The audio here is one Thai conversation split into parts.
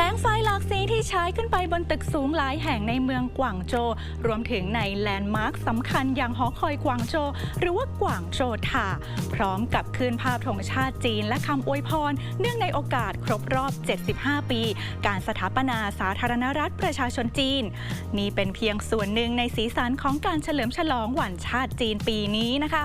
แสงไฟหลากสีที่ใช้ขึ้นไปบนตึกสูงหลายแห่งในเมืองกวางโจวรวมถึงในแลนด์มาร์คสำคัญอย่างหอคอยกวางโจวหรือว่ากวางโจวทาพร้อมกับคืนภาพธงชาติจีนและคำอวยพร เนื่องในโอกาสครบรอบ 75 ปี การสถาปนาสาธารณรัฐประชาชนจีน นี่เป็นเพียงส่วนหนึ่งในสีสันของการเฉลิมฉลองวันชาติจีนปีนี้นะคะ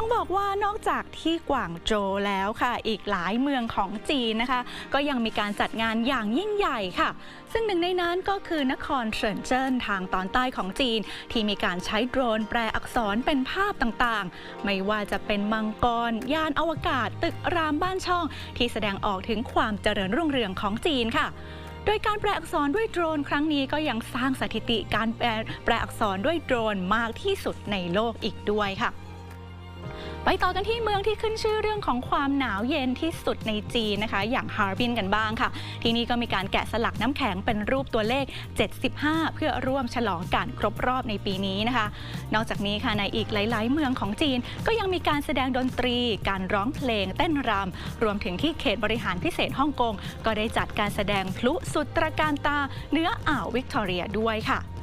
ต้องบอกว่านอกจากที่กวางโจวแล้วค่ะ อีกหลายเมืองของจีนนะคะ ก็ยังมีการจัดงานอย่างยิ่งใหญ่ค่ะ ซึ่งหนึ่งในนั้นก็คือนครเซินเจิ้นทางตอนใต้ของจีน ที่มีการใช้โดรนแปลอักษรเป็นภาพต่างๆ ไม่ว่าจะเป็นมังกร ยานอวกาศ ตึกรามบ้านช่อง ที่แสดงออกถึงความเจริญรุ่งเรืองของจีนค่ะโดยการแปลอักษรด้วยโดรนครั้งนี้ก็ยังสร้างสถิติการแปลแปลอักษรด้วยโดรนมากที่สุดในโลกอีกด้วยค่ะ ไปต่อกันที่เมืองที่ขึ้นชื่อเรื่องของความหนาวเย็นที่สุดในจีนนะคะ อย่างฮาร์บินกันบ้างค่ะ ที่นี่ก็มีการแกะสลักน้ำแข็งเป็นรูปตัวเลข 75 เพื่อร่วมฉลองการครบรอบในปีนี้นะคะ นอกจากนี้ค่ะในอีกหลาย ๆ เมืองของจีน ก็ยังมีการแสดงดนตรี การร้องเพลง เต้นรำรวมถึงที่เขตบริหารพิเศษฮ่องกงก็ได้จัดการแสดงพลุสุดตระการตาเนื้ออ่าววิกตอเรียด้วยค่ะ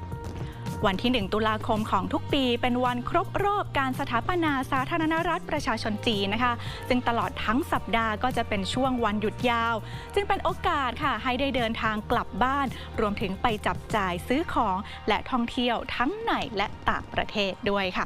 วันที่ 1 ตุลาคมของทุกปี เป็นวันครบรอบการสถาปนาสาธารณรัฐประชาชนจีนนะคะ ซึ่งตลอดทั้งสัปดาห์ก็จะเป็นช่วงวันหยุดยาว จึงเป็นโอกาสค่ะให้ได้เดินทางกลับบ้าน รวมถึงไปจับจ่ายซื้อของและท่องเที่ยวทั้งในและต่างประเทศด้วยค่ะ